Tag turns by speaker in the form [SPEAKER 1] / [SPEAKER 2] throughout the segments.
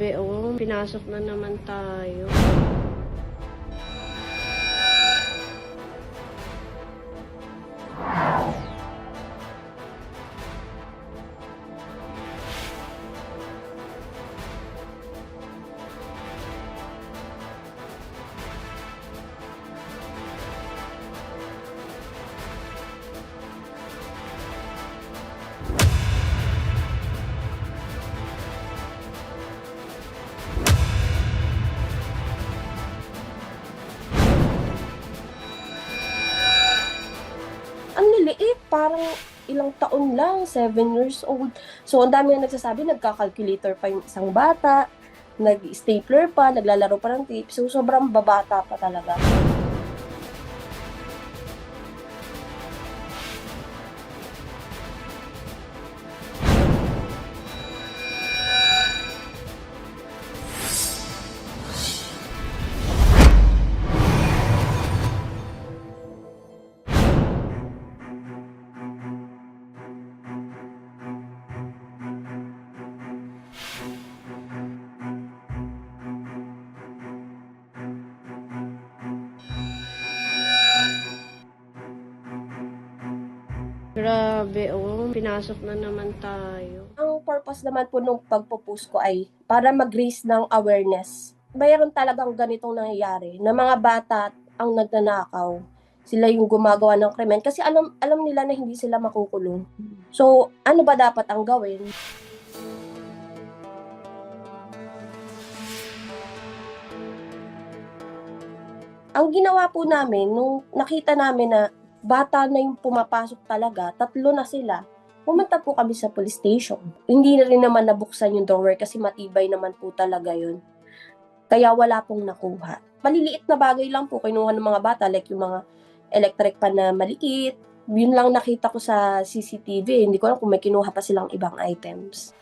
[SPEAKER 1] Grabe, oh. Pinasok na naman tayo.
[SPEAKER 2] Parang ilang taon lang, 7 years old. So, ang dami na nagsasabi, nagka-calculator pa yung isang bata, nag-stapler pa, naglalaro pa ng tape. So, sobrang babata pa talaga.
[SPEAKER 1] Grabe, oh. Pinasok na naman tayo.
[SPEAKER 2] Ang purpose naman po nung pagpo-post ko ay para mag-raise ng awareness. Mayroon talagang ganitong nangyayari na mga bata ang nagnanakaw. Sila yung gumagawa ng krimen kasi alam alam nila na hindi sila makukulong. So, ano ba dapat ang gawin? Ang ginawa po namin, nung nakita namin na bata na yung pumapasok talaga, tatlo na sila, pumunta po kami sa police station. Hindi na rin naman nabuksan yung door kasi matibay naman po talaga yun. Kaya wala pong nakuha. Maliliit na bagay lang po kinuha ng mga bata like yung mga electric pan na maliit. Yun lang nakita ko sa CCTV. Hindi ko alam kung may kinuha pa silang ibang items.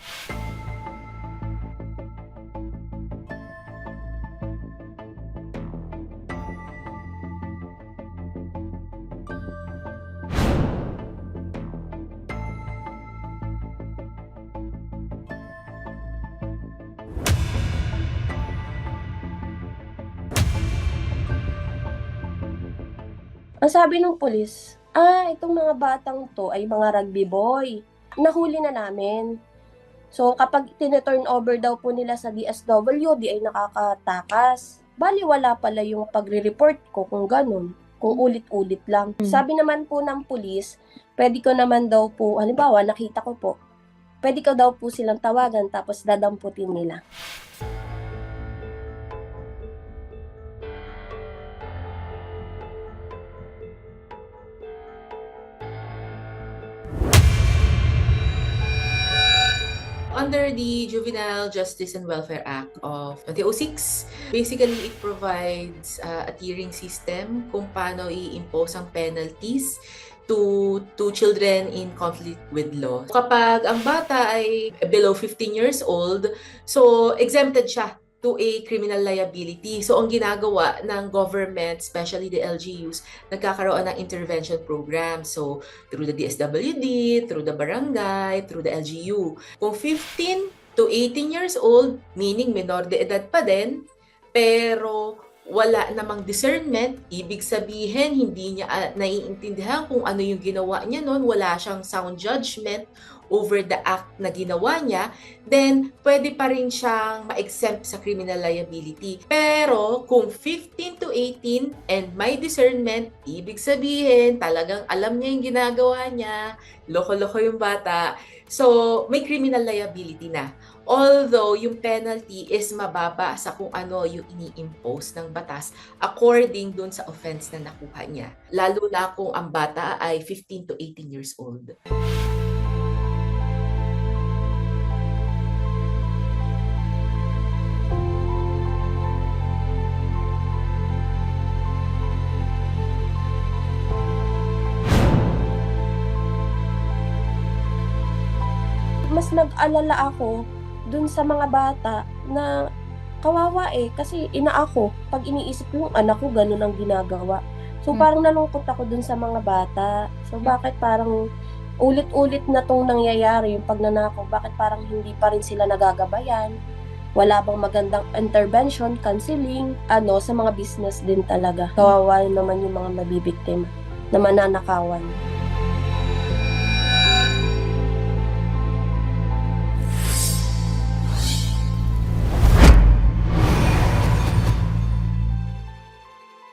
[SPEAKER 2] Ang sabi ng pulis, ah, itong mga batang to ay mga rugby boy. Nahuli na namin. So, kapag tineturn over daw po nila sa DSW, di ay nakakatakas. Bali, wala pala yung pagre-report ko kung ganun. Kung ulit-ulit lang.
[SPEAKER 1] Hmm.
[SPEAKER 2] Sabi naman po ng pulis, pwede ko naman daw po, halimbawa, nakita ko po, pwede ko daw po silang tawagan tapos dadamputin nila.
[SPEAKER 3] Under the Juvenile Justice and Welfare Act of 2006, basically it provides uh, a tiering system kung paano i-impose ang penalties to to children in conflict with law. Kapag ang bata ay below 15 years old, so exempted siya to a criminal liability. So ang ginagawa ng government, especially the LGUs, nagkakaroon ng intervention program. So through the DSWD, through the barangay, through the LGU. Kung 15 to 18 years old, meaning menor de edad pa din, pero wala namang discernment, ibig sabihin hindi niya ah, naiintindihan kung ano yung ginawa niya noon, wala siyang sound judgment over the act na ginawa niya, then pwede pa rin siyang ma-exempt sa criminal liability. Pero kung 15 to 18 and may discernment, ibig sabihin talagang alam niya yung ginagawa niya, loko-loko yung bata, so may criminal liability na. Although yung penalty is mababa sa kung ano yung ini-impose ng batas according dun sa offense na nakuha niya. Lalo na kung ang bata ay 15 to 18 years old.
[SPEAKER 2] Mas nag-alala ako dun sa mga bata na kawawa eh kasi ina ako pag iniisip yung anak ko ganun ang ginagawa so
[SPEAKER 3] Hmm.
[SPEAKER 2] parang nalungkot ako dun sa mga bata so bakit parang ulit-ulit na tong nangyayari yung pagnanakaw bakit parang hindi pa rin sila nagagabayan wala bang magandang intervention, counseling, ano, sa mga business din talaga. Kawawa naman yung mga mabibiktima na mananakawan.